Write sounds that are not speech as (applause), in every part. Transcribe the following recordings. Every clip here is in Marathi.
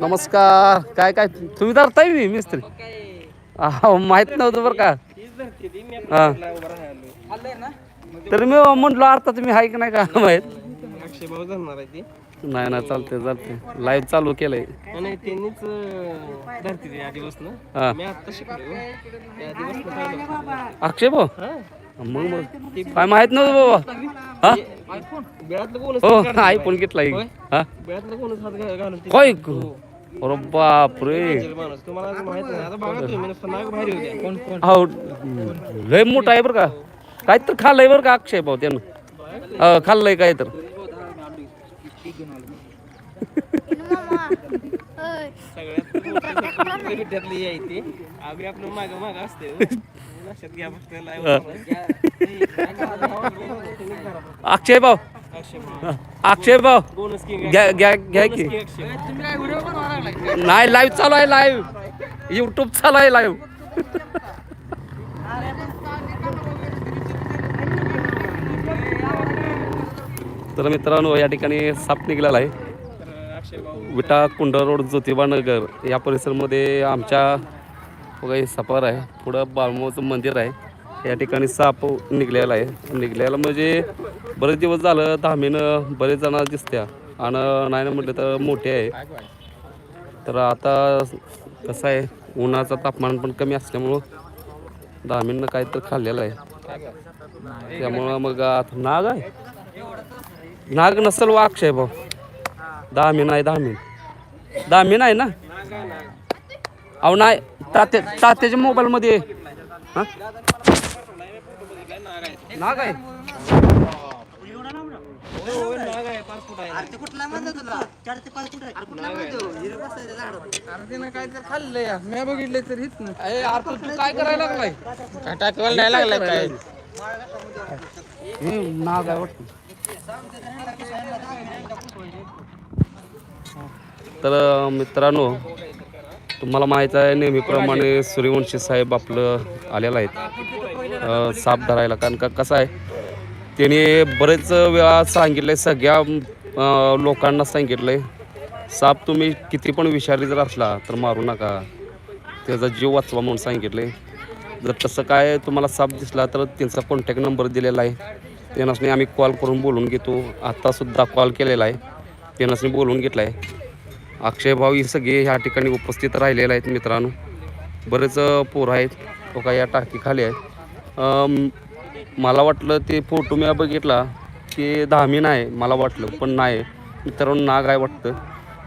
नमस्कार. काय काय? तुम्ही धरताय मी मिस्त्री. हा माहीत नव्हतं बरं का. हा. तर मी म्हटलं अर्थ तुम्ही हाय की नाही का? (laughs) माहीत. अक्षय भाऊ जाणार आहे ती. नाही ना चालते चालते लाईव्ह चालू केलंय. आणि त्यांनीच धरती ती आधीपासून मी आता शिकलो त्या आधीपासून पाहिलं अक्षय भाऊ? मग मग. काय माहीत नव्हतं बाबा. हा? हो आयफोन घेतलाय हा बेळातलं कोणच हात घा- घालून ते. काय अरे बापरे. जल माणूस तुम्हाला आज माहीत नाही. आता बघा तुम्ही नुसतं नाग भारी होत्या कोण कोण? हो लय मोठा आहे बरं का. काय तर खाल्लंय बरं का अक्षय भाऊ त्यानं. हा, खाल्लंय काय तर. (laughs) सगळ्यात (laughs) अक्षय भाऊ. अक्षय भाऊ. घ्या घ्या घ्या की. नाही लाईव्ह चालू आहे लाईव्ह युट्यूब चालू आहे लाईव्ह तर मित्रांनो या ठिकाणी साप निघालेला आहे. विटा कुंड रोड ज्योतिबा नगर या परिसरमध्ये आमच्या बघा हे सफर आहे. पुढं बाळमोचं मंदिर आहे. या ठिकाणी साप निघलेला आहे. निघलेला म्हणजे बरेच दिवस झालं धामीनं बरेच जण दिसत्या. आणि नाही ना म्हटलं तर मोठे आहे. तर आता कसं आहे उन्हाचं तापमान पण कमी असल्यामुळं धामीनं काय तर खाल्लेलं आहे. त्यामुळं मग आता नाग आहे. नाग नसेल वा अक्षय भाऊ. दहा मिन आहे दहा मिन दहा मिन आहे ना? अहो नाही. तात्या तात्याच्या मोबाईलमध्ये. हा? नाग आहे. काय तर खाल्लंय मी बघितले तर हित ना अरे यार तू तू काय करायला लागलाय? काय टाकवायला नाही लागलाय काय? नाग आहे वाटतं. तर मित्रांनो तुम्हाला माहीत आहे नेहमीप्रमाणे सूर्यवंशी साहेब आपलं आलेलं आहेत. साप धरायला. कारण का कसं आहे त्याने बरेच वेळा सांगितलंय सगळ्या लोकांना लोकांना सांगितलंय साप तुम्ही किती पण विषारी जर असला तर मारू नका. त्याचा जीव वाचवा म्हणून सांगितले जर तसं काय तुम्हाला साप दिसला तर त्यांचा कॉन्टॅक्ट नंबर दिलेला आहे. त्यांनासनी आम्ही कॉल करून बोलून घेतो. आत्तासुद्धा कॉल केलेला आहे. त्यांनासनी बोलून घेतला आहे अक्षय भाऊ ही सगळे ह्या ठिकाणी उपस्थित राहिलेले आहेत मित्रांनो. बरेच पोरं आहेत. तो काय या टाकीखाली आहे. मला वाटलं ते फोटो मी बघितला की धामीन आहे मला वाटलं पण नाही. मित्रांनो नाग आहे वाटतं.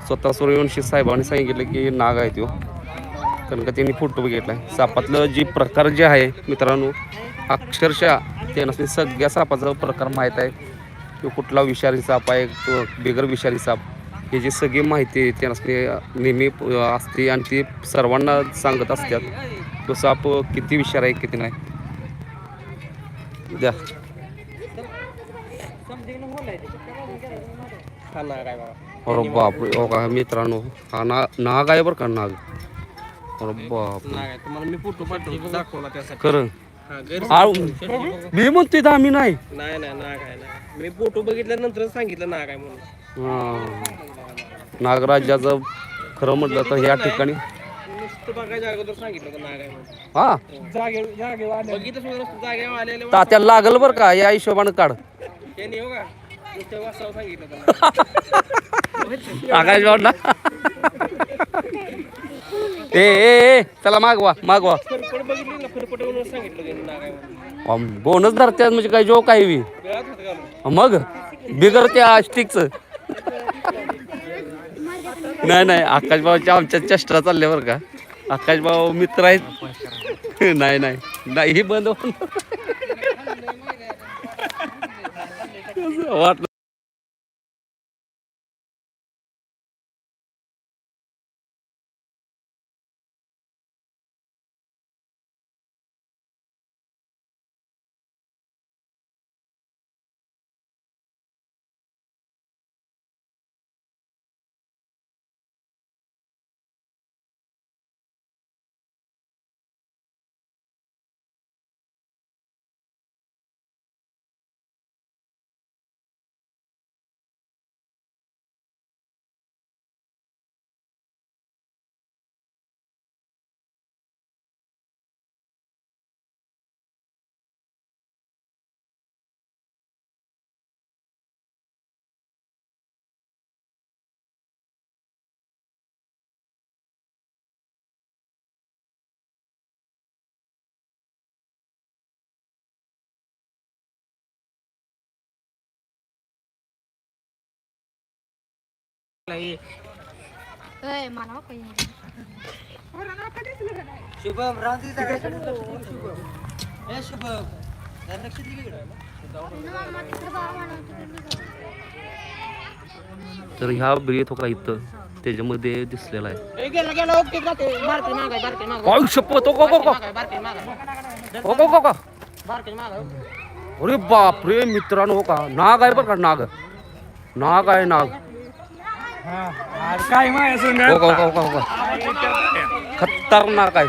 स्वतः सूर्यवंशी साहेबांनी सांगितलं की नाग आहे तो. कारण का त्यांनी फोटो बघितला आहे. सापातलं जी प्रकार जे आहे मित्रांनो अक्षरशः त्यांना सगळ्या सापाचा प्रकार माहीत आहे. तो कुठला विषारी साप आहे तो बिगर विषारी साप. याची सगळी माहिती त्यांना नेहमी असते आणि ती सर्वांना सांगत असतात. तो साप किती विषार आहे किती नाही. द्या. अरे बाप हो का मित्रांनो हा ना नाग आहे बरं का नाग. अरे बाप तुम्हाला मी फोटो पाठवतो दाखवला त्यासाठी खरं मी म्हणतोय आम्ही नाही. नाही नाही नाग आहे ना मी फोटो बघितल्यानंतर सांगितलं नाग आहे म्हणून. नागराजाचं खरं म्हटलं तर या ठिकाणी हा. तात्याला लागल बरं का? या हिशोबानं काढ. त्यांनी हो का? नुसतं वासावं सांगितलं होतं. आकाश भावना ए चला मागवा मागवा. बोनस धरत्यात म्हणजे काय जो काय घालून. मग? बिगर त्या स्टिकचं नाही नाही आकाश भाऊच्या आमच्या चेष्टा चालल्या बरं का. आकाश भाऊ मित्र आहेत. नाही नाही नाही बंद वाटलं. काय शपथ ओ को को को बारके मागाय ओ को को को बारके मागाय अरे बाप रे मित्रांनो हो का? नाग आहे बरं का नाग? नाग आहे नाग. काय माय हो का हो का हो का खतरनाक आहे.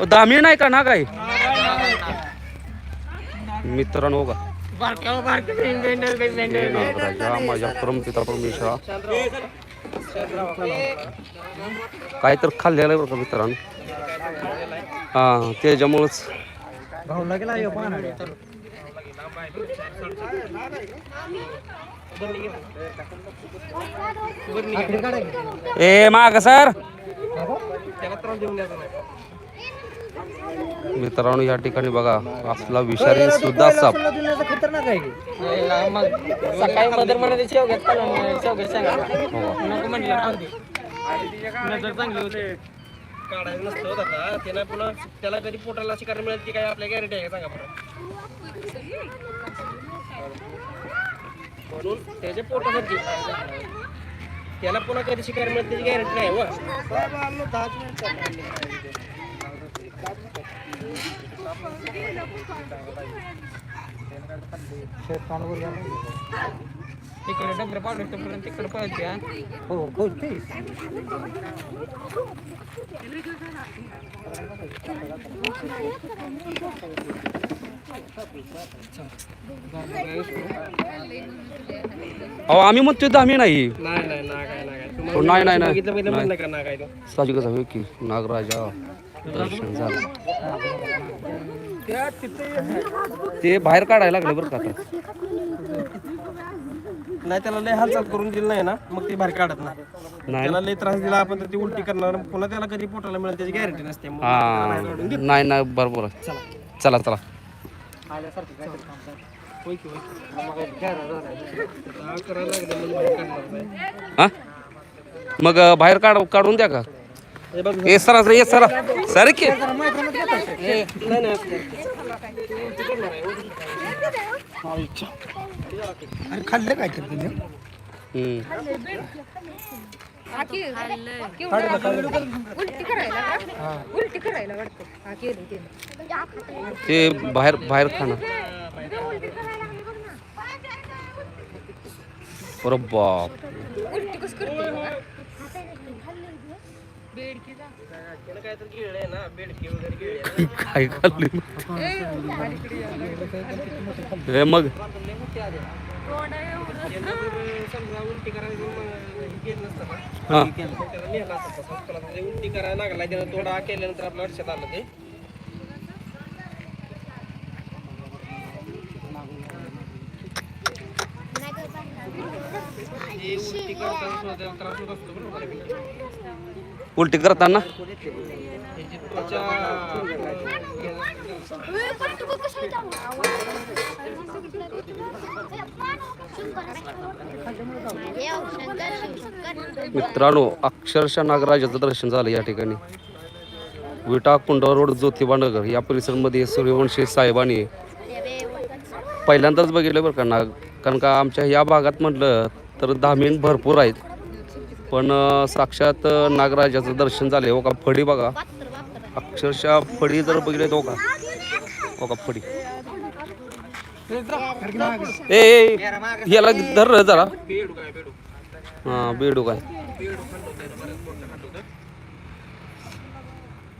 ओ, दामी नाही का नाग आहे मित्रांनो हो का हे नागराजा माझ्या परमपिता परमेश्वरा. काय तर खाल्लेलं आहे बरं का मित्रांनो. हा त्याच्यामुळंच. भाऊला गेला यो पाहणार ए माग सर. मित्रांनो या ठिकाणी बघा आपला विषारी सुद्धा साप. खतरनाक आहे सकाळी मदर सांगा नको म्हटलं राहू दे. नजर चांगली होते. काढायचं नसतं होत आता. त्याला पुन्हा त्याला कधी पोटाला शिकार मिळेल ती काय आपल्या गॅरंटी आहे का? सांगा बरं. म्हणून त्याच्या पोटासाठी त्याला पुन्हा कधी शिकायला मिळेल त्याची गॅरंटी नाही व तिकडे डंगर पाडू तोपर्यंत तिकडे पळते हा. हो हो अहो आम्ही म्हणतोय दामी नाही. नाही नाही तुम्हाला नाही नाही नाही. बघितलं बघितलं म्हणलं का ना काय तो साहजिकच आहे की? नागराजा. दर्शन झालं. ते बाहेर काढायला लागले बरं का आता. नाही त्याला लय हालचाल करून दिली नाही ना? मग ती बाहेर काढत नाही. नाही. त्याला लय त्रास दिला आपण तर ती उलटी करणार. पुन्हा त्याला कधी पोटाला मिळेल त्याची गॅरंटी नसते. मग हा. नाही नाही बरोबर. आहे चला चला. होय की होय. आता करायला लागलं म्हणजे बाहेर काढणार नाही. हा? मग अं, बाहेर काढ काढून द्या का? हे बघ ए सरा ये सरा. सर की? हे, नाही नाही. अरे खाल्लं काय तर तुम्ही? हम्म. उलटी करायला का? उलटी करायला वाटतं हा केली ते ते बाहेर बाहेर खाणार अरे बाप उलटी कस करते बघा. त्याला काय तर गिळ आहे ना बेडकी वगैरे गिळ आहे ना. काय खाल्ली हे मग समजा उलटी करायची मग नसतं असतं उलटी करायला लागला त्यानं थोडा केल्यानंतर आपल्या लक्षात आलं ते उलटी करताना त्रास होत असतो बरोबर उलटी करताना? मित्रांनो अक्षरशः नागराजाचं दर्शन झालं या ठिकाणी. विटा कुंडा रोड ज्योतिबा नगर या परिसरमध्ये सूर्यवंशी साहेबांनी पहिल्यांदाच बघितलं बरं का नाग कारण का आमच्या या भागात म्हटलं तर धामीण भरपूर आहेत. पण साक्षात नागराजाचं दर्शन झालं हो का? फडी बघा. अक्षरशः फडी जर बघितले हो का? हो का फडी? ए याला धर रे जरा. हा बेडू काय?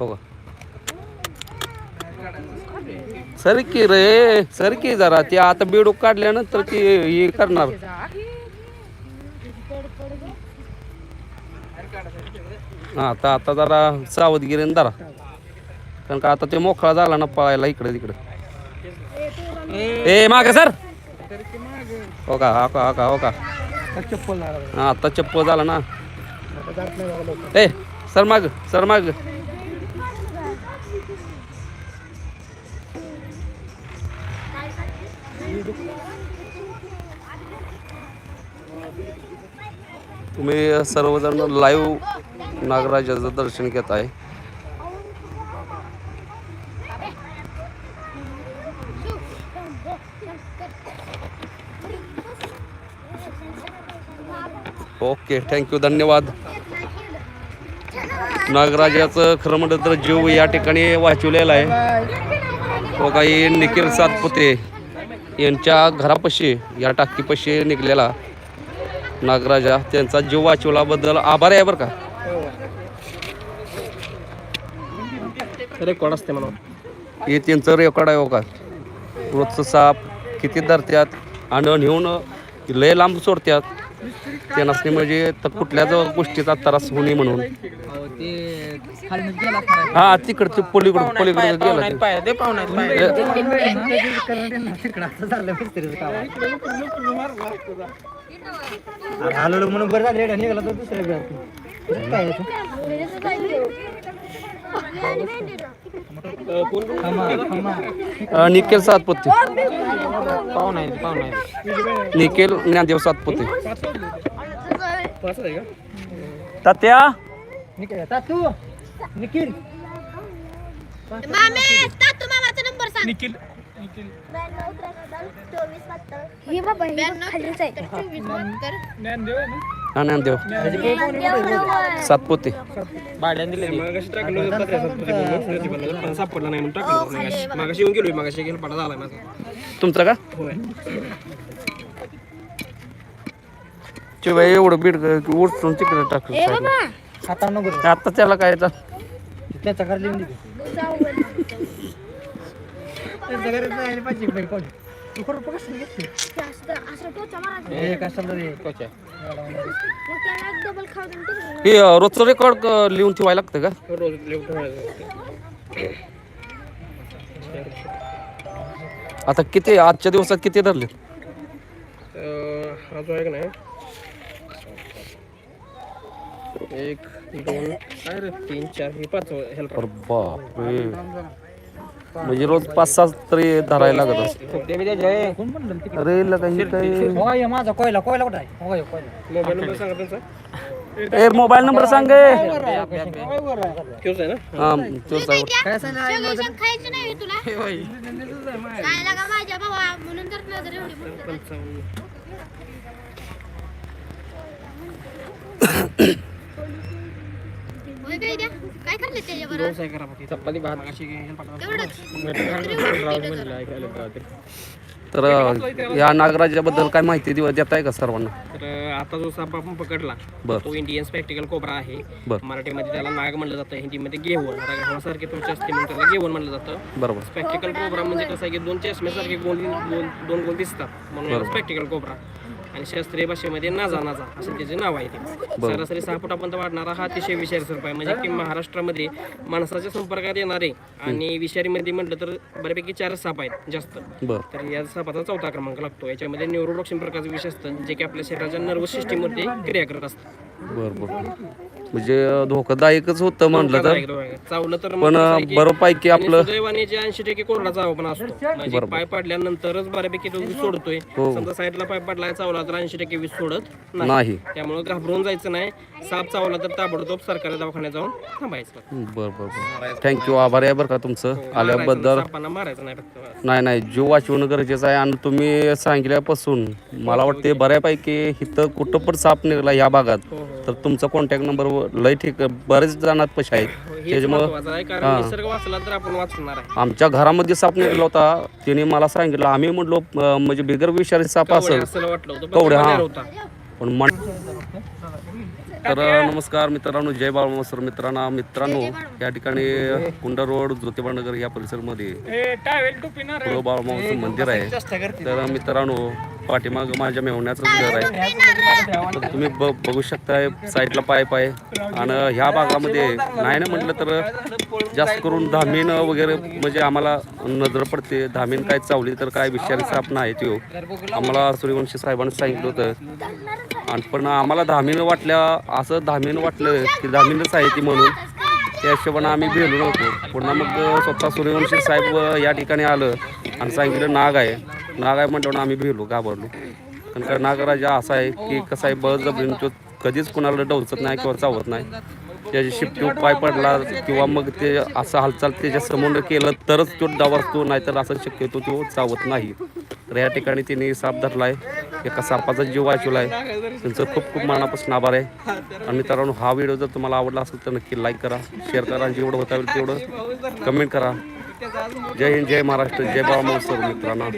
हो का? सर की रे सर की जरा. ते आता बेडूक काढल्यानंतर ते हे करणार. हा आता आता जरा सावधगिरीने धरा. कारण का आता ते मोकळा झाला ना पळायला इकडे तिकडे. ए माग सर. हो का हो का हो का हो का. चप्पल हा आता चप्पल झाला ना. ए सर माग सर माग. तुम्ही सर्वजण लाईव्ह नागराजाचं दर्शन घेत आहे. ओके थँक्यू धन्यवाद. नागराजाचं खरं म्हटलं तर जीव या ठिकाणी वाचवलेला आहे. हो तो काही निखिल सातपुते यांच्या घरापाशी या टाकीपाशी निघलेला नागराजा. त्यांचा जीव वाचवल्याबद्दल आभार आहे बरं का? रेकॉर्ड असते म्हणून? हे त्यांचं रेकॉर्ड आहे का रोजचं साप किती धरत्यात आणि नेऊन लय लांब सोडत्यात. त्यांना म्हणजे तर कुठल्याच गोष्टीचा त्रास होऊ नये म्हणून. ते खाली गेला खरा. हा तिकडचे पलीकडे पलीकडे गेला म्हणून बरं झालं रेडा निघाला तर दुसऱ्या निखिल सातपुते. निखिल ज्ञानदेव सातपुते असं आहे का तात्या? निखिल, तातू निखिल मामे तातू मामाचा नंबर सांग. निखिल हे बाबा हे आहे हा. सातपुते. तुमचं का? शिवाय एवढं बीड उठून तिकडे टाकलं आता त्याला काय तर हे रोजचं रेकॉर्ड लिहून ठेवायला लागतं का. आता किती आजच्या दिवसात किती धरले अं, हा जो आहे का नाही एक दोन तीन चार हे पाच बापरे म्हणजे रोज पाच सहा तरी धरायला लागत असते अरे हे माझा कोयला कोयला कुठं आहे कोयला मोबाईल नंबर ए मोबाईल नंबर सांग गे. हा तोच आहे. तुला माझ्या भावा म्हणून तर नजर एवढी मोठी. काय व्यवसाय करा बाकी चपाती भात हे. तर या नागराजाबद्दल काय माहिती देऊ देताय का सर्वांना? तर आता जो साप आपण पकडला बर. तो इंडियन स्पेक्टिकल कोबरा आहे. बर. मराठीमध्ये त्याला नाग म्हणलं जातं हिंदीमध्ये घेवण आता घावासारखे तुमचे असते म्हणून त्याला घेवण म्हणलं जातं. बरोबर. स्पेक्टिकल कोबरा म्हणजे कसं आहे की दोन चष्म्यासारखे गोल दोन दोन गोल दिसतात. म्हणून स्पेक्टिकल कोबरा आणि शास्त्रीय भाषेमध्ये नाजा नाजा असं त्याचे नाव आहे ते. सरासरी सहा फुटापर्यंत वाढणारा हा अतिशय विषारी सर्प आहे. म्हणजे की महाराष्ट्रामध्ये माणसाच्या संपर्कात येणारे आणि विषारीमध्ये म्हटलं तर बऱ्यापैकी चारच साप आहेत जास्त. तर या सापाचा चौथा क्रमांक लागतो. याच्यामध्ये न्यूरोडॉक्सिन प्रकारचे विष असतं जे की आपल्या शरीराच्या नर्वस सिस्टीमवरती क्रिया करत असतं. बर बर. म्हणजे धोकादायकच होतं म्हटलं तर. चावलं तर पण बरोपैकी आपलं सुदैवाने जे ऐंशी टक्के कोरडा चावा पण असतो. म्हणजे पाय पडल्यानंतरच बऱ्यापैकी तो वीज सोडतोय. समजा साईडला पाय पडला चावला तर ऐंशी टक्के वीज सोडत नाही. त्यामुळे घाबरून जायचं नाही. साप चावला तर ताबडतोब सरकारी दवाखान्यात जाऊन थांबायचं. बर थँक्यू आभार आहे बरं का तुमचं. आल्याबद्दल. मारायचं नाही फक्त नाही नाही. जीव वाचवणं गरजेचं आहे. आणि तुम्ही सांगितल्यापासून मला वाटते बऱ्यापैकी इथं कुठं पण साप निघाला या भागात. तर तुमचा कॉन्टॅक्ट नंबर लय ठीक बरेच जणात पैसे आहेत. हेच त्याच्यामुळं महत्वाचं आहे कारण निसर्ग वाचला तर आपण वाचणार आहे. आमच्या घरामध्ये साप निघाला होता. त्याने मला सांगितलं आम्ही म्हटलो अं, म्हणजे बिगर विषारी साप असेल. असं वाटलं होतं कवड्या, हा. पण होता. पण मन तर नमस्कार मित्रांनो जय बाळमासर मित्रांनो मित्रांनो या ठिकाणी कुंडा रोड ज्योतिबानगर या परिसरमध्ये पुढं बाळमाचं मंदिर आहे. तर मित्रांनो पाठीमाग माझ्या मेवण्याचंच घर आहे. तर तुम्ही ब बघू शकताय साईडला पाईप आहे आणि ह्या भागामध्ये नाही ना म्हटलं तर जास्त करून धामीन वगैरे म्हणजे आम्हाला नजर पडते. धामीन काय चावली तर काय विषारी साप नाही तो आम्हाला सूर्यवंशी साहेबांनी सांगितलं होतं. आणि पण आम्हाला धामीन वाटल्या असं धामीन वाटलं की धामीनच आहे ती म्हणून. त्या हिशोबानं आम्ही भेलो नव्हतो. पुन्हा मग स्वतः सूर्यवंशी साहेब या ठिकाणी आलं आणि सांगितलं नाग आहे. नाग आहे म्हटल्यावर आम्ही भेलो घाबरलो. कारण का नागराजा असा आहे की कसा आहे बळजबरीनं तो कधीच कुणाला डवचत नाही किंवा चावत नाही. त्याची शिफ्टी पाय पडला किंवा मग ते असं हालचाल त्याच्यासमोर केलं तरच तो डावरतो नाहीतर असं शक्यतो तो चावत नाही. तर या ठिकाणी तिने साप धरला आहे एका सापाचा जीव वाचवला आहे त्यांचं खूप खूप मनापासून आभार आहे. आणि मित्रांनो हा व्हिडिओ जर तुम्हाला आवडला असेल तर नक्की लाईक करा शेअर करा जेवढं होता येईल तेवढं कमेंट करा. जय हिंद जय महाराष्ट्र जय बाबा महोत्सव मित्रांनो.